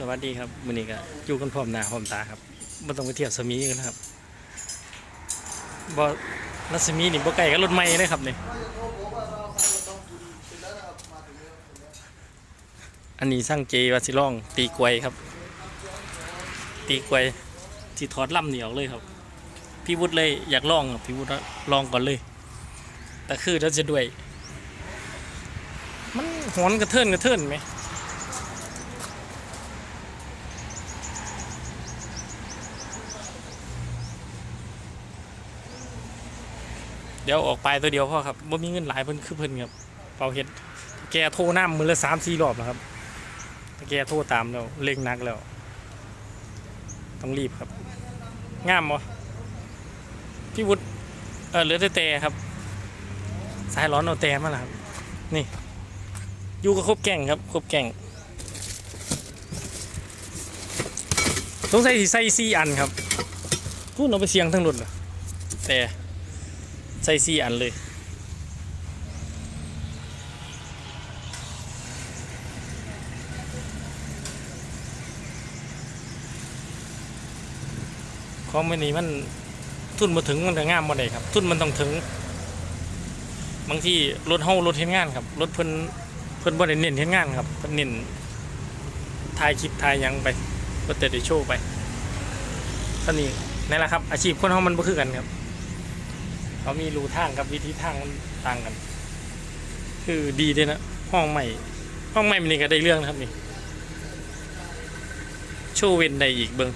สวัสดีครับมื้อนี้ก็อยู่กันพร้อมหน้าพร้อมตาครับบ่ต้องไปเที่ยวสมีกันนะครับบ่รัศมีนี่บ่ไกลกับรถใหม่เลยครับเนี่ยอันนี้สร้างเจว่าสิลอง ตีกวยครับ ตีกวยสิถอดลำนี่ออกเลยครับ พี่วุฒิเลยอยากลองครับพี่วุฒิลองก่อนเลย แต่คือเราจะด้วย มันหอนกระเทินกระเทินไหม ดี๋ยวออกไปตัวเดียวพ่อครับว่ามีเงินหลายเพิ่นคือเพิ่นครับเป่าเฮ็ดแกโทรน้ำมือละสามสี่รอบแล้วครับแต่แกโทรตามแล้วเล่งหนักแล้ว ต้องรีบครับงามบ่พี่วุฒิเออเหลือแต่แต่ครับ สายร้อนเอาแต่มาแล้วครับ นี่อยู่กับครบแก่งครับครบแก่งสงสัยสิใส่สี่อันครับพูดเอาไปเสียงทั้งรถเหรอแต่ ส่สี่อันเลย ของมันนี้มันทุนมาถึงมันจะงามมาได้ครับ ทุนมันต้องถึง บางที่รถเฮารถเห็นงานครับ รถเพิ่นเพิ่นบ่ได้เน้นเห็นงานครับเพิ่นเน้นถ่ายคลิปถ่ายยังไปบ่แต่ได้โชว์ไปท่านี้นั่แหละครับ อาชีพคนเฮามันบ่คือกันครับ เขามีรูทางกับวิธีทางต่างกัน คือดีเลยนะห้องใหม่ ห้องใหม่มันนี่ก็ได้เรื่องนะครับนี่โชว์เวนได้อีกเบิง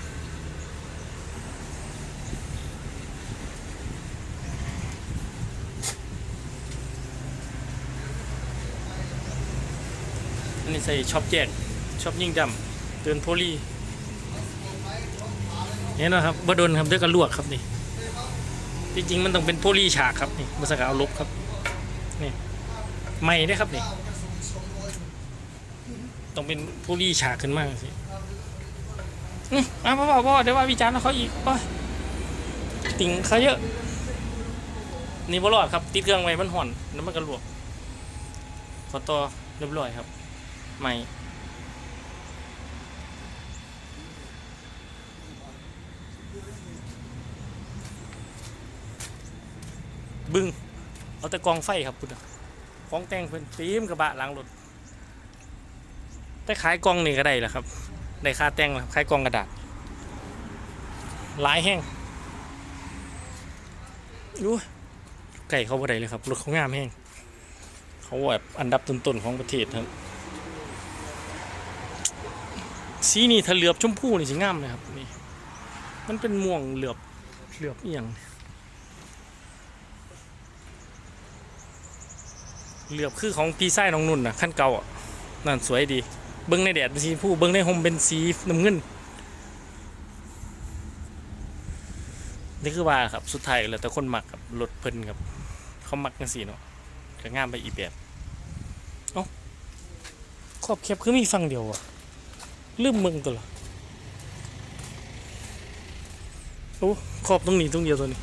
อันนี้ใส่ช็อปแยกช็อปยิ่งดำเตือนโพลีเห็นไหมครับบดนครับเด้วยกันลวกครับนี่ จริงๆมันต้องเป็นโพลีฉากครับนี่มาสกัดเอาลบครับนี่ไม่ได้ครับนี่ต้องเป็นโพลีฉากขึ้นมากสิอืมอะพ่อพ่อพ่อเดี๋ยวว่าวิจารณ์เขาอีกโอ้ยติ่งเขาเยอะ นี่บ่รอดครับติดเครื่องไว้มันห่อนแล้วมันก็ลวกขอต่อเรียบร้อยครับไม่ บึ้งเอาแต่กองไฟครับพุทธของแต่งเพิ่นตีมกระบะหล้างรถแต่ขายกองนี่ก็ได้แหละครับได้ค่าแต่งขายกองกระดาษหลายแห้งยูไก่เขาบ่ได้เลยครับรถเขางามแห้งเขาแบบอันดับต้นๆของประเทศครับสีนี่ถ้าเหลือบชมพูนี่สิงามเลยครับนี่มันเป็นม่วงเหลือบเหลือบเอียง เหลือบคือของพี่ไส้น้องนุ่นนะขั้นเก่าอะนั่นสวยดี เบิ้งในแดดเป็นสีชมพูเบิ้งในห่มเป็นสีน้ำเงินนี่คือว่าครับสุดท้ายแล้วแต่คนมักครับรถเพิ่นครับเขามักกันสีเนาะก็งามไปอีกแบบเอ้าขอบแคบคือมีฟังเดียวอะลืมเมืองตัวละโอ้ขอบตรงนี้ตรงเดียวตัวนี้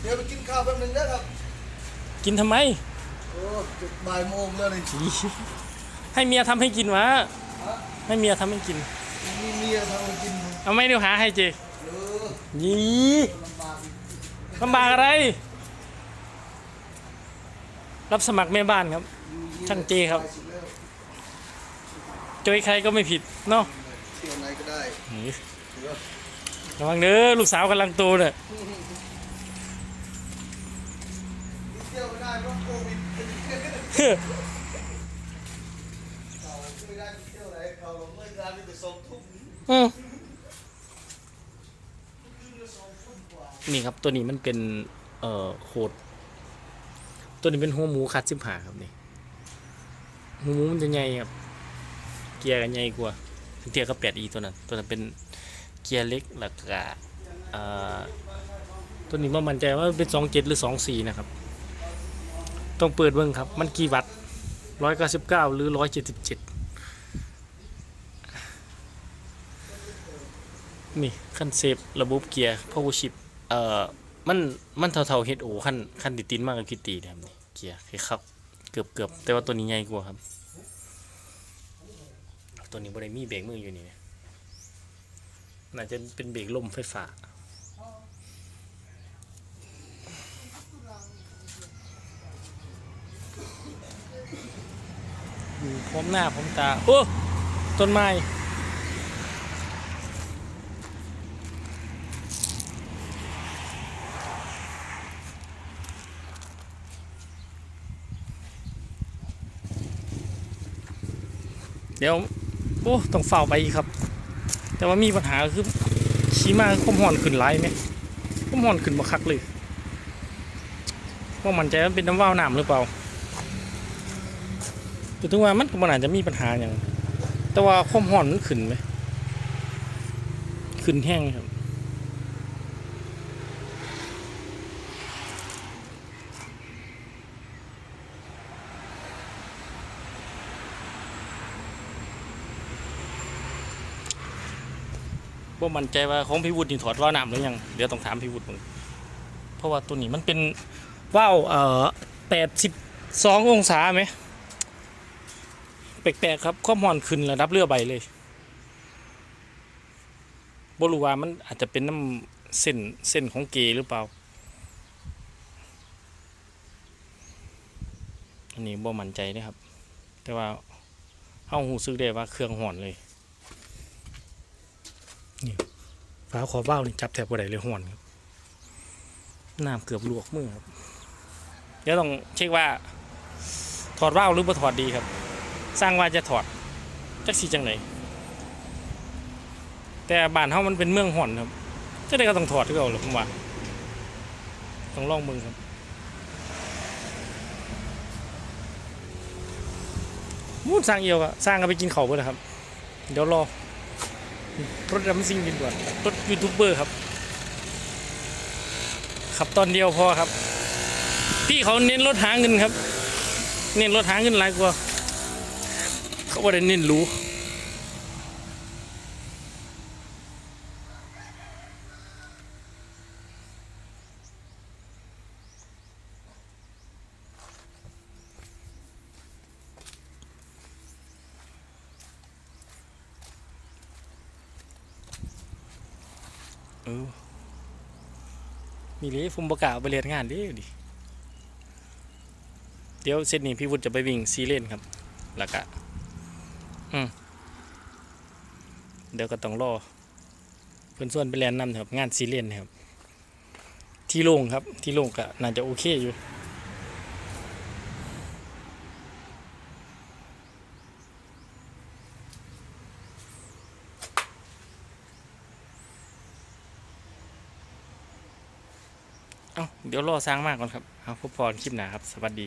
เดี๋ยวไปกินข้าวแป๊บนึงนะครับ กินทำไมโอ้จุด บ่ายโมงแล้วนี่ให้เมียทำให้กินวะให้เมียทำให้กิน มีเมียทำให้กินเอาไม่เดี๋ยวหาให้เจเออยี่ลำบากอีกลำบากอะไร รับสมัครแม่บ้านครับ ช่างเจครับสุดแล้วจอยใครก็ไม่ผิดเนาะเที่ยวไหนก็ได้ระวังเด้อลูกสาวกำลังโตเนี่ย เที่ยวไม่ได้เพราะโควิดเราไม่ได้ไปเที่ยวไห นี่ครับตัวนี้มันเป็น เอ่อโคดตัวนี้เป็นหัวหมูคัดสิบหาครับนี่หัวหมูมันจะใหญ่ครับ เกียร์กันใหญ่กว่าเทียบกับแปดอีตัวนั้น ตัวนั้นเป็นเกียร์เล็กหลักกะเอ่อตัวนี้ว่ามันใจว่าเป็นสองเจ็ดหรือสองสี่นะครับ ต้องเปิดเบิ้งครับ มันกี่วัตต์ร้อยเก้าสิบเก้าหรือร้อยเจ็ดสิบเจ็ดนี่ขั้นเซฟระบบเกียร์ power shift เอ่อมันมันเท่าๆ HO ขั้นขั้นติดตินมากกับคิตตีนะครับนี่เกียร์คล้ายๆเกือบเกือบแต่ว่าตัวนี้ใหญ่กว่าครับ ตัวนี้บริมีเบรกมืออยู่นี่น่าจะเป็นเบรกลมไฟฟ้า อยู่พร้อมหน้าพร้อมตา โอ้ ต้นไม้ เดี๋ยว โอ้ ต้องเฝ้าไปอีกครับ แต่ว่ามีปัญหาคือขี่มาคมห่อนขึ้นไล่ไหมคมห่อนขึ้นมาคักเลยว่ามันใจะเป็นน้ำว่าวน้ำหรือเปล่า แต่ถึงว่ามันก็มันอาจจะมีปัญหาอย่าง แต่ว่าความห่อนมันขึ้นไหมขึ้นแห้งครับว่ามันใจว่าของพี่วุฒินี่ถอดว่าน้ำหรือยังเดี๋ยวต้องถามพี่วุฒิมึงเพราะว่าตัวนี้มันเป็นว่าวเอ่อแปดสิบสององศาไหม ปลกๆครับความร้อนขึ้นระดับเรือใบเลยบรูว่ามันอาจจะเป็นน้ำเส้นเส้นของเกหรือเปล่า อันนี้บ่มั่นใจนะครับ แต่ว่าเฮาหูซึกได้ว่าเครื่องห่อนเลยนี่ฟ้าขอเบ้านี่จับแถบบ่ได้เลยห่อนครับน้ำเกือบลวกมือครับ เดี๋ยวต้องเช็คว่าถอดเบ้าหรือบ่ถอดดีครับ สร้างว่าจะถอดจักสีจังไหนแต่บ้านเฮามันเป็นเมืองห่อนครับจะได้ก็ต้องถอดที่เราหรอผมว่าต้องลองมึงครับมูดสร้างเอียวก็สร้างก็ไปกินเขาวเพื่อนครับ เดี๋ยวรอรถดัมซิ่งดินด่วนรถยูทูบเบอร์ครับขับตอนเดียวพอครับ พี่เขาเน้นรถหาเงินครับ เน้นรถหาเงินหลายกว่า เขาบ่ได้เน้นรู้เออมีเลยฟุมประกาศไปเรียนงานเดิดิ เดี๋ยวเซตนี้พี่วุฒิจะไปวิ่งซีเลนครับ แล้วก็ เดี๋ยวก็ต้องรอเพื่อนส่วนไปเรียนนำครับ งานซีเลนครับ ที่โล่งครับ ที่โล่งก็น่าจะโอเคอยู่เอ้าเดี๋ยวรอสร้างมากก่อนครับ เอาพบพรคลิปหนาครับ สวัสดี